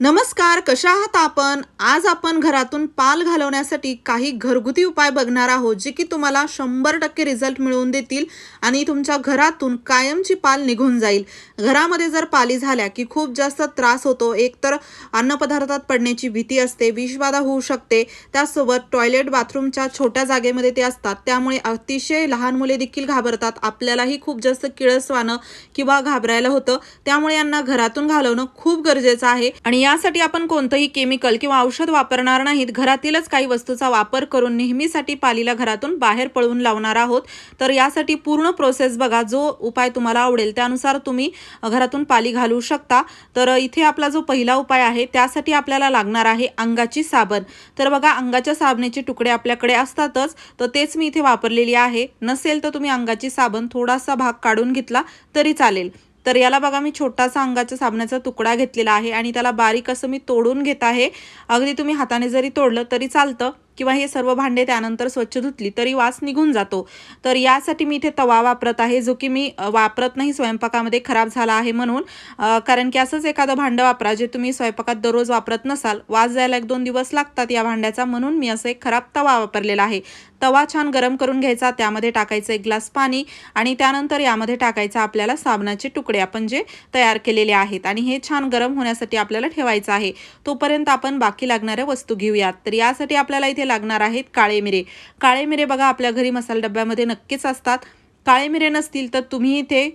नमस्कार कशा आहात आपण? आज आपण घरातून पाल घालवण्यासाठी काही घरगुती उपाय बघणार आहोत जे की तुम्हाला शंभर टक्के रिझल्ट मिळवून देतील आणि तुमच्या घरातून कायमची पाल निघून जाईल. घरामध्ये जर पाली झाल्या की खूप जास्त त्रास होतो एकतर अन्नपदार्थात पडण्याची भीती असते विषबाधा होऊ शकते त्यासोबत टॉयलेट बाथरूमच्या छोट्या जागेमध्ये ते असतात त्यामुळे अतिशय लहान मुले देखील घाबरतात आपल्यालाही खूप जास्त किळसवानं किंवा घाबरायला होतं त्यामुळे यांना घरातून घालवणं खूप गरजेचं आहे. आणि यासाठी आपण कोणतंही केमिकल किंवा औषध वापरणार नाहीत. घरातीलच काही वस्तूचा वापर करून नेहमीसाठी पालीला घरातून बाहेर पळवून लावणार आहोत. तर यासाठी पूर्ण प्रोसेस बघा. जो उपाय तुम्हाला आवडेल त्यानुसार तुम्ही घरातून पाली घालू शकता. तर इथे आपला जो पहिला उपाय आहे त्यासाठी आपल्याला लागणार आहे अंगाची साबण. तर बघा अंगाच्या साबणेचे तुकडे आपल्याकडे असतातच. तर तेच मी इथे वापरलेली आहे. नसेल तर तुम्ही अंगाची साबण थोडासा भाग काढून घेतला तरी चालेल. तर याला बघा मी छोटासा अंगाच्या साबणाचा तुकडा घेतलेला आहे आणि त्याला बारीक असं मी तोडून घेत आहे. अगदी तुम्ही हाताने जरी तोडलं तरी चालतं किंवा हे सर्व भांडे त्यानंतर स्वच्छ धुतली तरी वास निघून जातो. तर यासाठी मी इथे तवा वापरत आहे जो की मी वापरत नाही स्वयंपाकामध्ये खराब झाला आहे म्हणून. कारण की असंच एखादं भांडं वापरा जे तुम्ही स्वयंपाकात दररोज वापरत नसाल. वास जायला एक दोन दिवस लागतात या भांड्याचा म्हणून मी असं एक खराब तवा वापरलेला आहे. तवा छान गरम करून घ्यायचा त्यामध्ये टाकायचं एक ग्लास पाणी आणि त्यानंतर यामध्ये टाकायचं आपल्याला साबणाचे तुकडे. आपण जे तयार केलेले आहेत आणि हे छान गरम होण्यासाठी आपल्याला ठेवायचं आहे. तोपर्यंत आपण बाकी लागणाऱ्या वस्तू घेऊयात. तर यासाठी आपल्याला इथे लागणार आहेत काळे मिरे. काळे मिरे बघा आपल्या घरी मसाला डब्यामध्ये नक्कीच असतात. काळे मिरे नसतील तर तुम्ही इथे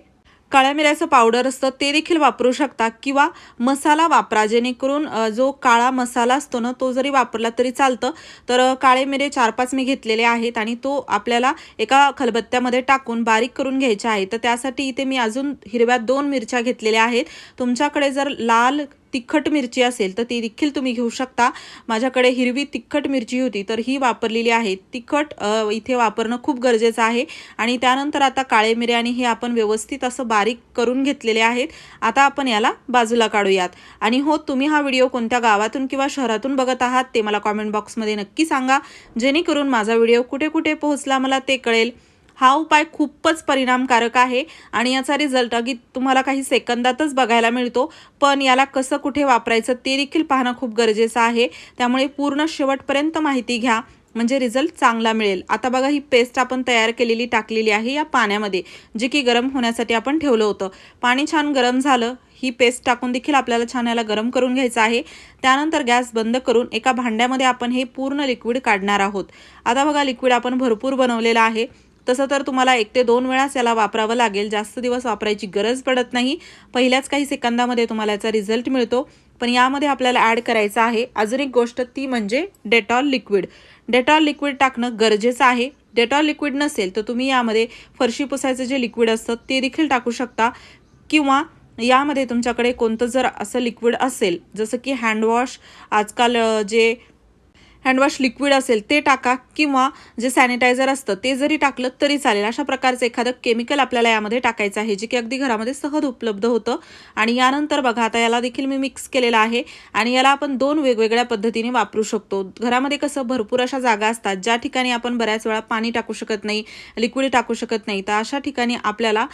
काळ्या मिऱ्याचं पावडर असतं ते देखील वापरू शकता. किंवा मसाला वापरा जेणेकरून जो काळा मसाला असतो ना तो जरी वापरला तरी चालतं. तर काळे मिरे चार पाच मी घेतलेले आहेत आणि तो आपल्याला एका खलबत्त्यामध्ये टाकून बारीक करून घ्यायचे आहे. तर त्यासाठी इथे मी अजून हिरव्या दोन मिरच्या घेतलेल्या आहेत. तुमच्याकडे जर लाल तिखट मिरची असेल तर ती देखील तुम्ही घेऊ शकता. माझ्याकडे हिरवी तिखट मिरची होती तर ही वापरलेली आहे. तिखट इथे वापरणं खूप गरजेचं आहे. आणि त्यानंतर आता काळे मिरे आणि हे आपण व्यवस्थित असं बारीक करून घेतलेले आहेत. आता आपण याला बाजूला काढूयात. आणि हो तुम्ही हा व्हिडिओ कोणत्या गावातून किंवा शहरातून बघत आहात ते मला कॉमेंट बॉक्समध्ये नक्की सांगा. जेणेकरून माझा व्हिडिओ कुठे कुठे पोहोचला मला ते कळेल. हा उपाय खूपच परिणामकारक आहे. आणि याचा रिझल्ट अगदी तुम्हाला काही सेकंदातच बघायला मिळतो. पण याला कसं कुठे वापरायचं ते देखील पाहणं खूप गरजेचं आहे. त्यामुळे पूर्ण शेवटपर्यंत माहिती घ्या. म्हणजे रिझल्ट चांगला मिळेल. आता बघा ही पेस्ट आपण तयार केलेली टाकलेली आहे या पाण्यामध्ये जी की गरम होण्यासाठी आपण ठेवलं होतं. पाणी छान गरम झालं. ही पेस्ट टाकून देखील आपल्याला छान याला गरम करून घ्यायचं आहे. त्यानंतर गॅस बंद करून एका भांड्यामध्ये आपण हे पूर्ण लिक्विड काढणार आहोत. आता बघा लिक्विड आपण भरपूर बनवलेलं आहे. तसं तर तुम्हाला एक ते दोन वेळाच याला वापरावं लागेल. जास्त दिवस वापरायची गरज पडत नाही. पहिल्याच काही सेकंदामध्ये तुम्हाला याचा रिझल्ट मिळतो. पण यामध्ये आपल्याला ॲड करायचं आहे. अजून एक गोष्ट ती म्हणजे डेटॉल लिक्विड डेटॉल लिक्विड टाकणं गरजेचं आहे. डेटॉल लिक्विड नसेल तर तुम्ही यामध्ये फरशी पुसायचं जे लिक्विड असतं ते देखील टाकू शकता. किंवा यामध्ये तुमच्याकडे कोणतं जर असं लिक्विड असेल जसं की हँडवॉश आजकाल जे हँडवॉश लिक्विड असेल ते टाका किंवा जे सॅनिटायझर असतं ते जरी टाकलं तरी चालेल. अशा प्रकारचं एखादं केमिकल आपल्याला यामध्ये टाकायचं आहे जे की अगदी घरामध्ये सहज उपलब्ध होतं. आणि यानंतर बघा आता याला देखील मी मिक्स केलेलं आहे आणि याला आपण दोन वेगवेगळ्या पद्धतीने वापरू शकतो. घरामध्ये कसं भरपूर अशा जागा असतात ज्या ठिकाणी आपण बऱ्याच वेळा पाणी टाकू शकत नाही लिक्विड टाकू शकत नाही. तर अशा ठिकाणी आपल्याला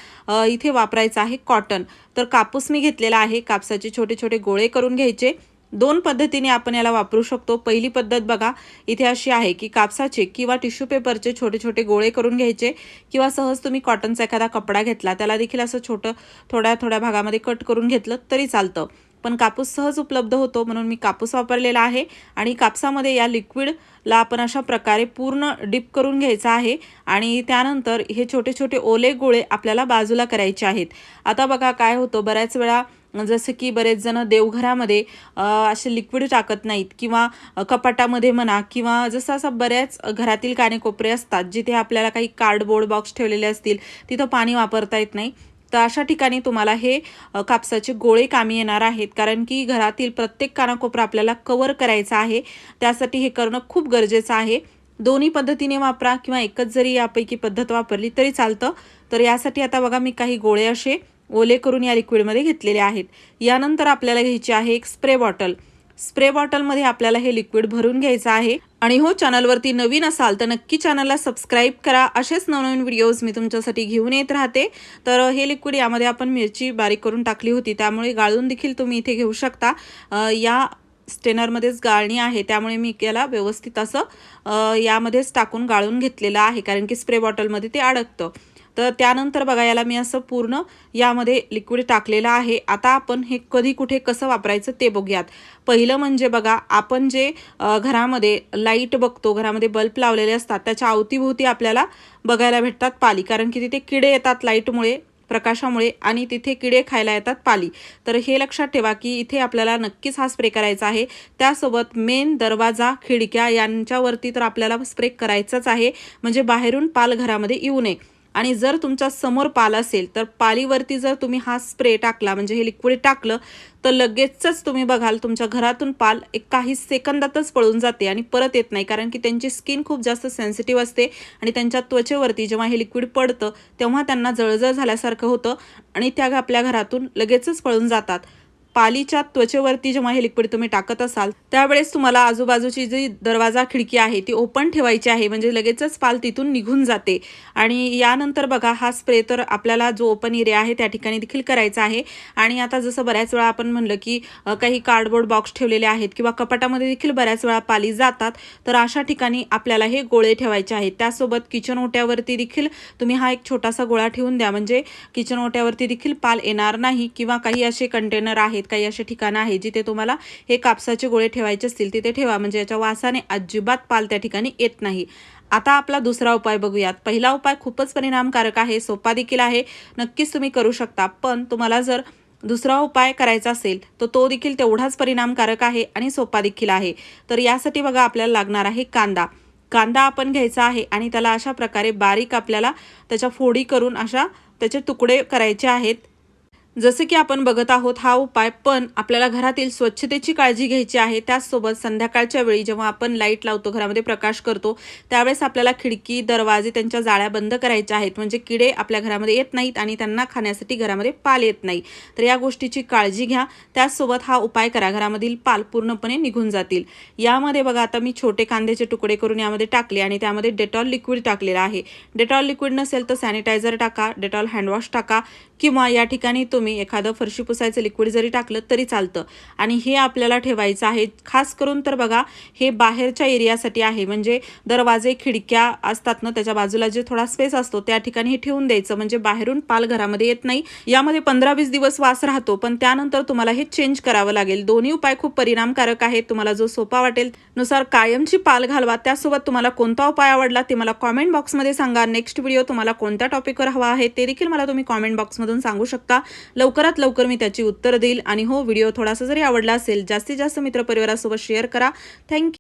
इथे वापरायचं आहे कॉटन तर कापूस मी घेतलेला आहे. कापसाचे छोटे छोटे गोळे करून घ्यायचे. दोन पद्धतीने आपण याला वापरू शकतो. पहिली पद्धत बघा इथे अशी आहे की कापसाचे किंवा टिश्यू पेपरचे छोटे छोटे गोळे करून घ्यायचे किंवा सहज तुम्ही कॉटनचा एखादा कपडा घेतला त्याला देखील असं छोटं थोड्या थोड्या भागामध्ये कट करून घेतलं तरी चालतं. पण कापूस सहज उपलब्ध होतो म्हणून मी कापूस वापरलेला आहे आणि कापसामध्ये या लिक्विडला आपण अशा प्रकारे पूर्ण डिप करून घ्यायचं आहे आणि त्यानंतर हे छोटे छोटे ओले गोळे आपल्याला बाजूला करायचे आहेत. आता बघा काय होतं बऱ्याच वेळा जसं की बरेच जण देवघरामध्ये असे लिक्विड टाकत नाहीत किंवा कपाटामध्ये म्हणा किंवा जसं असं बऱ्याच घरातील कानेकोपरे असतात जिथे आपल्याला काही कार्डबोर्ड बॉक्स ठेवलेले असतील तिथं पाणी वापरता येत नाही. तर अशा ठिकाणी तुम्हाला हे कापसाचे गोळे कामी येणार आहेत. कारण की घरातील प्रत्येक कानाकोपरा आपल्याला कवर करायचा आहे. त्यासाठी हे करणं खूप गरजेचं आहे. दोन्ही पद्धतीने वापरा किंवा एकच जरी यापैकी पद्धत वापरली तरी चालतं. तर यासाठी आता बघा मी काही गोळे असे ओले करून या लिक्विडमध्ये घेतलेले आहेत. यानंतर आपल्याला घ्यायची आहे एक स्प्रे बॉटल. स्प्रे बॉटलमध्ये आपल्याला हे लिक्विड भरून घ्यायचं आहे. आणि हो चॅनलवरती नवीन असाल तर नक्की चॅनलला सबस्क्राईब करा. असेच नवनवीन व्हिडिओज मी तुमच्यासाठी घेऊन येत राहते. तर हे लिक्विड यामध्ये आपण मिरची बारीक करून टाकली होती. त्यामुळे गाळून देखील तुम्ही इथे घेऊ शकता. या स्टेनरमध्येच गाळणी आहे. त्यामुळे मी याला व्यवस्थित असं यामध्येच टाकून गाळून घेतलेलं आहे. कारण की स्प्रे बॉटलमध्ये ते अडकतं. तर त्यानंतर बघा याला मी असं पूर्ण यामध्ये लिक्विड टाकलेलं आहे. आता आपण हे कधी कुठे कसं वापरायचं ते बघूयात. पहिलं म्हणजे बघा आपण जे घरामध्ये लाइट बघतो घरामध्ये बल्ब लावलेले असतात त्याच्या अवतीभोवती आपल्याला बघायला भेटतात पाली. कारण की तिथे किडे येतात लाईटमुळे प्रकाशामुळे आणि तिथे किडे खायला येतात पाली. तर हे लक्षात ठेवा की इथे आपल्याला नक्कीच हा स्प्रे करायचा आहे. त्यासोबत मेन दरवाजा खिडक्या यांच्यावरती तर आपल्याला स्प्रे करायचाच आहे. म्हणजे बाहेरून पाल घरामध्ये येऊ नये. आणि जर तुमच्यासमोर पाल असेल तर पालीवरती जर तुम्ही हा स्प्रे टाकला म्हणजे हे लिक्विड टाकलं तर लगेचच तुम्ही बघाल तुमच्या घरातून पाल एक काही सेकंदातच पळून जाते आणि परत येत नाही कारण की त्यांची स्किन खूप जास्त सेन्सिटिव्ह असते आणि त्यांच्या त्वचेवरती जेव्हा हे लिक्विड पडतं तेव्हा त्यांना जळजळ झाल्यासारखं होतं आणि त्या आपल्या घरातून लगेचच पळून जातात. पालीच्या त्वचेवरती जेव्हा हे लिक्विड तुम्ही टाकत असाल त्यावेळेस तुम्हाला आजूबाजूची जी दरवाजा खिडकी आहे ती ओपन ठेवायची आहे. म्हणजे लगेचच पाल तिथून निघून जाते. आणि यानंतर बघा हा स्प्रे तर आपल्याला जो ओपन एरिया आहे त्या ठिकाणी देखील करायचा आहे. आणि आता जसं बऱ्याच वेळा आपण म्हणलं की काही कार्डबोर्ड बॉक्स ठेवलेले आहेत किंवा कपाटामध्ये देखील बऱ्याच वेळा पाली जातात तर अशा ठिकाणी आपल्याला हे गोळे ठेवायचे आहेत. त्यासोबत किचन ओट्यावरती देखील तुम्ही हा एक छोटासा गोळा ठेवून द्या. म्हणजे किचन ओट्यावरती देखील पाल येणार नाही किंवा काही असे कंटेनर आहेत काही असे ठिकाणं आहे जिथे तुम्हाला हे कापसाचे गोळे ठेवायचे असतील तिथे ठेवा. म्हणजे याच्या वासाने अजिबात पाल त्या ठिकाणी येत नाही. आता आपला दुसरा उपाय बघूयात. पहिला उपाय खूपच परिणामकारक आहे सोपा देखील आहे. नक्कीच तुम्ही करू शकता. पण तुम्हाला जर दुसरा उपाय करायचा असेल तर तो देखील तेवढाच परिणामकारक आहे आणि सोपा देखील आहे. तर यासाठी बघा आपल्याला लागणार आहे कांदा. कांदा आपण घ्यायचा आहे आणि त्याला अशा प्रकारे बारीक आपल्याला त्याच्या फोडी करून अशा त्याचे तुकडे करायचे आहेत. जसे की आपण बघत आहोत हा उपाय पण आपल्याला घरातील स्वच्छतेची काळजी घ्यायची आहे. त्याचसोबत संध्याकाळच्या वेळी जेव्हा आपण लाइट लावतो घरामध्ये प्रकाश करतो त्यावेळेस आपल्याला खिडकी दरवाजे त्यांच्या जाळ्या बंद करायच्या आहेत. म्हणजे किडे आपल्या घरामध्ये येत नाहीत आणि त्यांना खाण्यासाठी घरामध्ये पाल येत नाही. तर या गोष्टीची काळजी घ्या. त्याचसोबत हा उपाय करा. घरामधील पाल पूर्णपणे निघून जातील. यामध्ये बघा आता मी छोटे कांद्याचे तुकडे करून यामध्ये टाकले आणि त्यामध्ये डेटॉल लिक्विड टाकलेलं आहे. डेटॉल लिक्विड नसेल तर सॅनिटायझर टाका डेटॉल हँडवॉश टाका किंवा या ठिकाणी तुम्ही तुम्ही एखादं फरशी पुसायचं लिक्विड जरी टाकलं तरी चालतं. आणि हे आपल्याला ठेवायचं आहे. खास करून तर बघा हे बाहेरच्या एरियासाठी आहे. म्हणजे दरवाजे खिडक्या असतात ना त्याच्या बाजूला जे थोडा स्पेस असतो त्या ठिकाणी हे ठेवून द्यायचं. म्हणजे बाहेरून पाल घरामध्ये येत नाही. यामध्ये पंधरा वीस दिवस वास राहतो. पण त्यानंतर तुम्हाला हे चेंज करावं लागेल. दोन्ही उपाय खूप परिणामकारक आहेत. तुम्हाला जो सोपा वाटेल नुसार कायमची पाल घालवा. त्यासोबत तुम्हाला कोणता उपाय आवडला ते मला कॉमेंट बॉक्समध्ये सांगा. नेक्स्ट व्हिडिओ तुम्हाला कोणत्या टॉपिकवर हवा आहे ते देखील मला तुम्ही कॉमेंट बॉक्समधून सांगू शकता. लवकरात लवकर मी त्याची उत्तर देईल. आणि हो व्हिडिओ थोडासा जरी आवडला असेल जास्तीत जास्त मित्रपरिवारासोबत शेअर करा. थँक्यू